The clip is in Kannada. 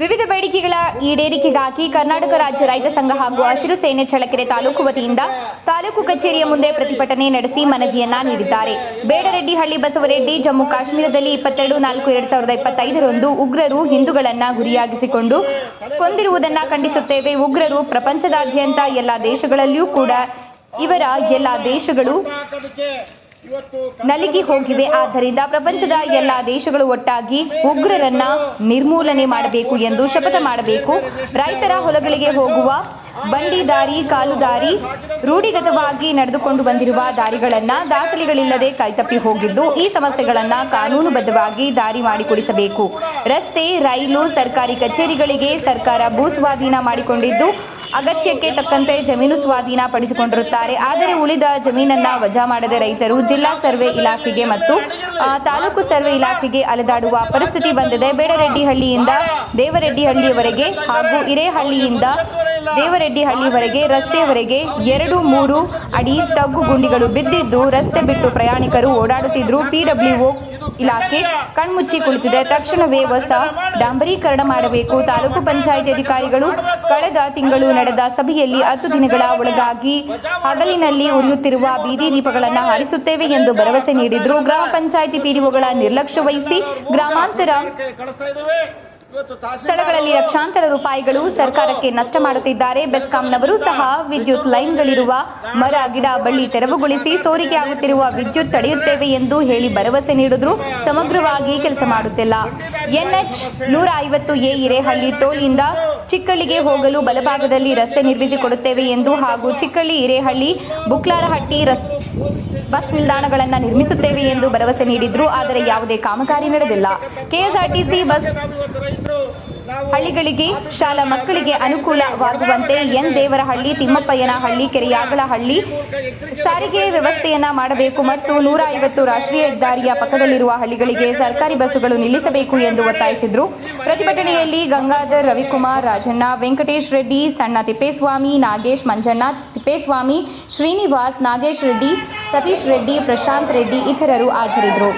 ವಿವಿಧ ಬೇಡಿಕೆಗಳ ಈಡೇರಿಕೆಗಾಗಿ ಕರ್ನಾಟಕ ರಾಜ್ಯ ರೈತ ಸಂಘ ಹಾಗೂ ಹಸಿರು ಸೇನೆ ಚಳಕೆರೆ ತಾಲೂಕು ವತಿಯಿಂದ ತಾಲೂಕು ಕಚೇರಿಯ ಮುಂದೆ ಪ್ರತಿಭಟನೆ ನಡೆಸಿ ಮನವಿಯನ್ನ ನೀಡಿದ್ದಾರೆ. ಬೇಡರೆಡ್ಡಿಹಳ್ಳಿ ಬಸವರೆಡ್ಡಿ ಜಮ್ಮು ಕಾಶ್ಮೀರದಲ್ಲಿ ಇಪ್ಪತ್ತೆರಡು ನಾಲ್ಕು ಎರಡ್ ಸಾವಿರದ ಇಪ್ಪತ್ತೈದರಂದು ಉಗ್ರರು ಹಿಂದೂಗಳನ್ನ ಗುರಿಯಾಗಿಸಿಕೊಂಡು ಕೊಂದಿರುವುದನ್ನ ಖಂಡಿಸುತ್ತೇವೆ. ಉಗ್ರರು ಪ್ರಪಂಚದಾದ್ಯಂತ ಎಲ್ಲಾ ದೇಶಗಳಲ್ಲಿಯೂ ಕೂಡ ಇವರ ಎಲ್ಲಾ ದೇಶಗಳು ನಲಿಗಿ ಹೋಗಿವೆ ಆದ್ದರಿಂದ ಪ್ರಪಂಚದ ಎಲ್ಲ ದೇಶಗಳು ಒಟ್ಟಾಗಿ ಉಗ್ರರನ್ನ ನಿರ್ಮೂಲನೆ ಮಾಡಬೇಕು ಎಂದು ಶಪಥ ಮಾಡಬೇಕು. ರೈತರ ಹೊಲಗಳಿಗೆ ಹೋಗುವ ಬಂಡಿ ದಾರಿ ಕಾಲು ದಾರಿ ರೂಢಿಗತವಾಗಿ ನಡೆದುಕೊಂಡು ಬಂದಿರುವ ದಾರಿಗಳನ್ನ ದಾಖಲೆಗಳಿಲ್ಲದೆ ಕೈತಪ್ಪಿ ಹೋಗಿದ್ದು ಈ ಸಮಸ್ಯೆಗಳನ್ನ ಕಾನೂನುಬದ್ಧವಾಗಿ ದಾರಿ ಮಾಡಿಕೊಡಿಸಬೇಕು. ರಸ್ತೆ ರೈಲು ಸರ್ಕಾರಿ ಕಚೇರಿಗಳಿಗೆ ಸರ್ಕಾರ ಭೂ ಸ್ವಾಧೀನ ಮಾಡಿಕೊಂಡಿದ್ದು ಅಗತ್ಯಕ್ಕೆ ತಕ್ಕಂತೆ ಜಮೀನು ಸ್ವಾಧೀನ ಪಡಿಸಿಕೊಂಡಿರುತ್ತಾರೆ. ಆದರೆ ಉಳಿದ ಜಮೀನನ್ನ ವಜಾ ಮಾಡದ ರೈತರು ಜಿಲ್ಲಾ ಸರ್ವೆ ಇಲಾಖೆಗೆ ಮತ್ತು ತಾಲೂಕು ಸರ್ವೆ ಇಲಾಖೆಗೆ ಅಲೆದಾಡುವ ಪರಿಸ್ಥಿತಿ ಬಂದಿದೆ. ಬೇಡರೆಡ್ಡಿಹಳ್ಳಿಯಿಂದ ದೇವರೆಡ್ಡಿಹಳ್ಳಿಯವರೆಗೆ ಹಾಗೂ ಹಿರೇಹಳ್ಳಿಯಿಂದ ದೇವರೆಡ್ಡಿಹಳ್ಳಿವರೆಗೆ ರಸ್ತೆಯವರೆಗೆ ಎರಡು ಮೂರು ಅಡಿ ತಗ್ಗು ಗುಂಡಿಗಳು ಬಿದ್ದಿದ್ದು, ರಸ್ತೆ ಬಿಟ್ಟು ಪ್ರಯಾಣಿಕರು ಓಡಾಡುತ್ತಿದ್ದರು ಪಿಡಬ್ಲ್ಯೂಒ ಇಲಾಖೆ ಕಣ್ಮುಚ್ಚಿ ಕುಳಿತಿದೆ. ತಕ್ಷಣವೇ ಹೊಸ ಡಾಂಬರೀಕರಣ ಮಾಡಬೇಕು. ತಾಲೂಕು ಪಂಚಾಯತ್ ಅಧಿಕಾರಿಗಳು ಕಳೆದ ತಿಂಗಳು ನಡೆದ ಸಭೆಯಲ್ಲಿ ಹತ್ತು ದಿನಗಳ ಒಳಗಾಗಿ ಹಗಲಿನಲ್ಲಿ ಉರಿಯುತ್ತಿರುವ ಬೀದಿ ದೀಪಗಳನ್ನು ಹಾರಿಸುತ್ತೇವೆ ಎಂದು ಭರವಸೆ ನೀಡಿದ್ರು. ಗ್ರಾಮ ಪಂಚಾಯಿತಿ ಪಿಡಿಒಗಳ ನಿರ್ಲಕ್ಷ್ಯ ವಹಿಸಿ ಗ್ರಾಮಾಂತರ ಸ್ಥಳಗಳಲ್ಲಿ ಲಕ್ಷಾಂತರ ರೂಪಾಯಿಗಳು ಸರ್ಕಾರಕ್ಕೆ ನಷ್ಟ ಮಾಡುತ್ತಿದ್ದಾರೆ. ಬೆಸ್ಕಾಂನವರು ಸಹ ವಿದ್ಯುತ್ ಲೈನ್ಗಳಿರುವ ಮರ ಗಿಡ ಬಳ್ಳಿ ತೆರವುಗೊಳಿಸಿ ಸೋರಿಕೆ ಆಗುತ್ತಿರುವ ವಿದ್ಯುತ್ ತಡೆಯುತ್ತೇವೆ ಎಂದು ಹೇಳಿ ಭರವಸೆ ನೀಡಿದ್ರು. ಸಮಗ್ರವಾಗಿ ಕೆಲಸ ಮಾಡುತ್ತಿಲ್ಲ. ಎನ್ಎಚ್ ನೂರ ಐವತ್ತು ಎ ಇರೇಹಳ್ಳಿ ಟೋಲ್ನಿಂದ ಚಿಕ್ಕಳ್ಳಿಗೆ ಹೋಗಲು ಬಲಭಾಗದಲ್ಲಿ ರಸ್ತೆ ನಿರ್ಮಿಸಿಕೊಡುತ್ತೇವೆ ಎಂದು ಹಾಗೂ ಚಿಕ್ಕಳ್ಳಿ ಹಿರೇಹಳ್ಳಿ ಬುಕ್ಲಾರಹಟ್ಟಿ ರಸ್ತೆ ಬಸ್ ನಿಲ್ದಾಣಗಳನ್ನು ನಿರ್ಮಿಸುತ್ತೇವೆ ಎಂದು ಭರವಸೆ ನೀಡಿದ್ರು, ಆದರೆ ಯಾವುದೇ ಕಾಮಗಾರಿ ನಡೆದಿಲ್ಲ. ಕೆಎಸ್ಆರ್ಟಿಸಿ ಬಸ್ ಹಳ್ಳಿಗಳಿಗೆ, ಶಾಲಾ ಮಕ್ಕಳಿಗೆ ಅನುಕೂಲವಾಗುವಂತೆ ಎನ್ ದೇವರಹಳ್ಳಿ, ತಿಮ್ಮಪ್ಪಯ್ಯನಹಳ್ಳಿ ಕೆರೆಯಾಗಳಹಳ್ಳಿ ಸಾರಿಗೆ ವ್ಯವಸ್ಥೆಯನ್ನ ಮಾಡಬೇಕು ಮತ್ತು ನೂರ ಐವತ್ತು ರಾಷ್ಟ್ರೀಯ ಹೆದ್ದಾರಿಯ ಪಕ್ಕದಲ್ಲಿರುವ ಹಳ್ಳಿಗಳಿಗೆ ಸರ್ಕಾರಿ ಬಸ್ಸುಗಳು ನಿಲ್ಲಿಸಬೇಕು ಎಂದು ಒತ್ತಾಯಿಸಿದ್ರು. ಪ್ರತಿಭಟನೆಯಲ್ಲಿ ಗಂಗಾಧರ್ ರವಿಕುಮಾರ್, ರಾಜಣ್ಣ ವೆಂಕಟೇಶ್ ರೆಡ್ಡಿ, ಸಣ್ಣ ತಿಪ್ಪೇಸ್ವಾಮಿ, ನಾಗೇಶ್ ಮಂಜಣ್ಣ ತಿಪ್ಪೇಸ್ವಾಮಿ, ಶ್ರೀನಿವಾಸ್ ನಾಗೇಶ್ ರೆಡ್ಡಿ ಸತೀಶ್ ರೆಡ್ಡಿ ಪ್ರಶಾಂತ್ ರೆಡ್ಡಿ ಇತರರು ಹಾಜರಿದ್ದರು.